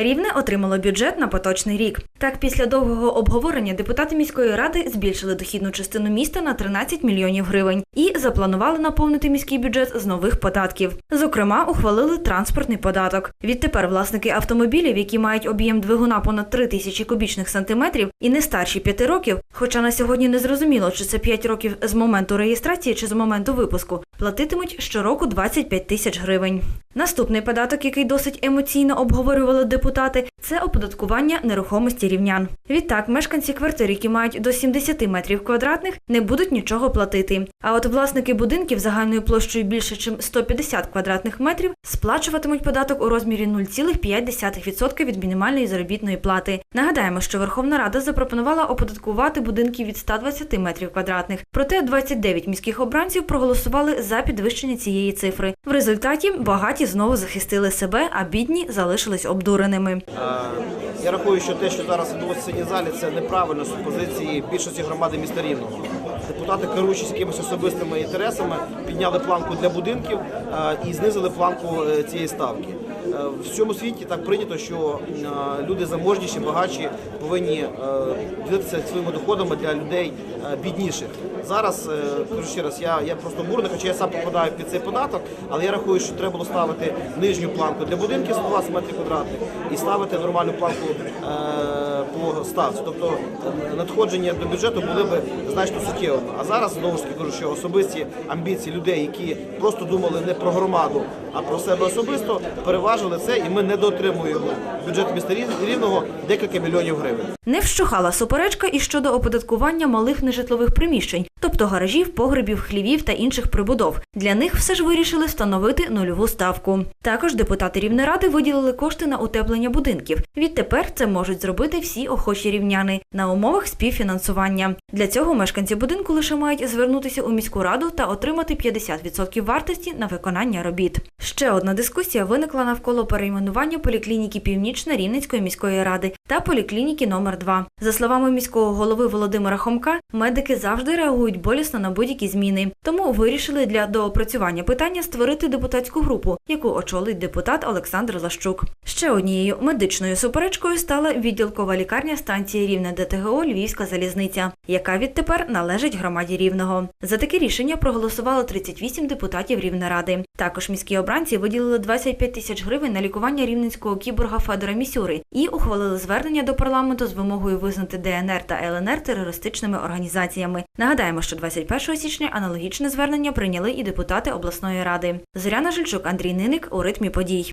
Рівне отримало бюджет на поточний рік. Так, після довгого обговорення депутати міської ради збільшили дохідну частину міста на 13 мільйонів гривень і запланували наповнити міський бюджет з нових податків. Зокрема, ухвалили транспортний податок. Відтепер власники автомобілів, які мають об'єм двигуна понад 3 тисячі кубічних сантиметрів і не старші 5 років, хоча на сьогодні не зрозуміло, чи це 5 років з моменту реєстрації чи з моменту випуску, платитимуть щороку 25 тисяч гривень. Наступний податок, який досить емоційно обговорювали депутати, це оподаткування нерухомості рівнян. Відтак, мешканці квартир, які мають до 70 метрів квадратних, не будуть нічого платити. А от власники будинків загальною площею більше, ніж 150 квадратних метрів, сплачуватимуть податок у розмірі 0,5% від мінімальної заробітної плати. Нагадаємо, що Верховна Рада запропонувала оподаткувати будинки від 120 метрів квадратних. Проте 29 міських обранців проголосували за підвищення цієї цифри. В результаті багаті знову захистили себе, а бідні залишились обдуреними. Е, Я рахую, що те, що зараз відбувається в цій залі, це неправильно з позиції більшості громади міста Рівного. Депутати, керуючись якимись особистими інтересами, підняли планку для будинків е, і знизили планку е, цієї ставки. Е, В цьому світі так прийнято, що е, люди заможніші, багатші повинні е, ділитися своїми доходами для людей бідніших. Зараз кажу ще раз, я, я просто бурник, хоча я сам попадаю під цей податок, але я рахую, що треба було ставити нижню планку для будинків 120 метрів квадратних і ставити нормальну планку по ставці. Тобто надходження до бюджету були б значно суттєвими. А зараз знову ж таки кажу, що особисті амбіції людей, які просто думали не про громаду, а про себе особисто, переважили це, і ми не дотримуємо бюджет міста Рівного декілька мільйонів гривень. Не вщухала суперечка і щодо оподаткування малих нежитлових приміщень, тобто гаражів, погребів, хлівів та інших прибудов. Для них все ж вирішили встановити нульову ставку. Також депутати Рівнеради виділили кошти на утеплення будинків. Відтепер це можуть зробити всі охочі рівняни на умовах співфінансування. Для цього мешканці будинку лише мають звернутися у міську раду та отримати 50% вартості на виконання робіт. Ще одна дискусія виникла навколо перейменування поліклініки Північна Рівненської міської ради та поліклініки номер 2 За словами міського голови Володимира Хомка, медики завжди реагують болісно на будь-які зміни. Тому вирішили для доопрацювання питання створити депутатську групу, яку очолить депутат Олександр Лащук. Ще однією медичною суперечкою стала відділкова лікарня станції Рівне ДТГО Львівська залізниця, яка відтепер належить громаді Рівного. За таке рішення проголосувало 38 депутатів Рівнеради. Також міські обранці виділили 25 тисяч гривень на лікування рівненського кіборга Федора Місюри і ухвалили звернення до парламенту з вимогою визнати ДНР та ЛНР терористичними організаціями. Нагадаємо, що 21 січня аналогічне звернення прийняли і депутати обласної ради. Зоряна Жильчук, Андрій Ниник у ритмі подій.